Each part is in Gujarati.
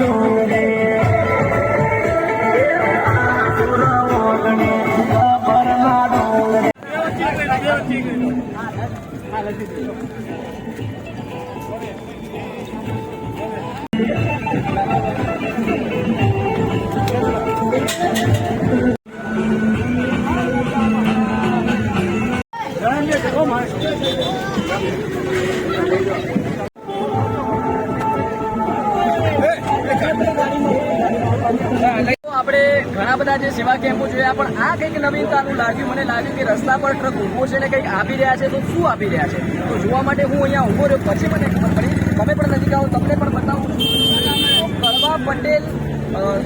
ડોરે ઓગણે ખબરના ડોરે તો આપણે ઘણા બધા જે સેવા કેમ્પો જોયા પણ આ કંઈક નવીનતાનું લાગ્યું. મને લાગ્યું કે રસ્તા પર ટ્રક ઊભો છે ને કંઈક આપી રહ્યા છે, તો શું આપી રહ્યા છે? તો જોવા માટે હું અહીંયા ઊભો રહ્યો. પછી મને ખબર પડી. તમે પણ નજીક આવો તમને પણ બતાવું કરવા પટેલ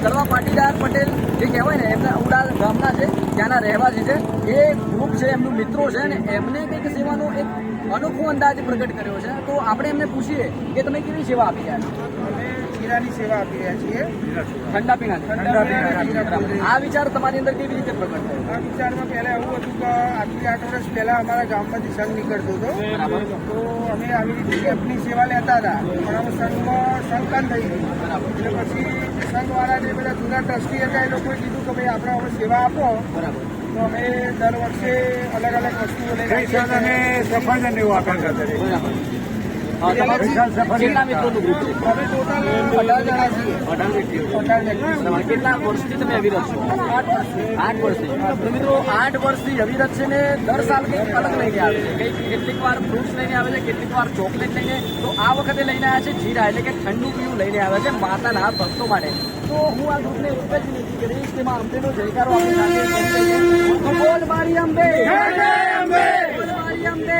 કડવા પાટીદાર પટેલ જે કહેવાય ને, એમના ઉડાલ ગામના છે, ત્યાંના રહેવાસી છે. એ ગ્રુપ છે, એમનું મિત્રો છે ને, એમને કંઈક સેવાનો એક અનોખો અંદાજ પ્રગટ કર્યો છે. તો આપણે એમને પૂછીએ કે તમે કેવી સેવા આપી રહ્યા છો? જીરાની સેવા આપી રહ્યા છીએ. ઠંડા પીણા ઠંડા પીણા. આ વિચાર તમારી અંદર કેવી રીતે પ્રગટ થયો? આ વિચારમાં પહેલા એવું હતું કે આજથી આઠ વર્ષ પહેલા અમારા ગામમાંથી સંઘ નીકળતો હતો. તો અમે આવી રીતે કેમ્પની સેવા લેતા હતા. પણ અમે સંઘમાં સંકલન થઈ ગયું. એટલે પછી સંઘવાળા જે બધા જૂના ટ્રસ્ટી હતા એ લોકોએ કીધું કે ભાઈ આપણે હવે સેવા આપો. બરાબર. તો અમે દર વર્ષે અલગ અલગ વસ્તુઓ લઈને સફાઈ છીએ. એવું તમારું કેટલા મિત્રોનું ગ્રુપ છે. કેટલા વર્ષથી તમે અવિરત છો? આઠ વર્ષથી. તો મિત્રો આઠ વર્ષથી અવિરત છે ને દર સાલ કંઈક અલગ લઈને આવે છે. કંઈક કેટલીક વાર ફ્રૂટ્સ લઈને આવે છે કેટલીક વાર ચોકલેટ લઈને. તો આ વખતે લઈને આવ્યા છે જીરા એટલે કે ઠંડુ પીવું લઈને આવ્યા છે માતાના ભક્તો માટે. તો હું આ ગ્રુપને એક જ વિનંતી કરીશ કે માં અંબેનો જયકારો આપણે સાથે કરી લઈએ. તો બોલ મારી અંબે. બોલ મારી અંબે.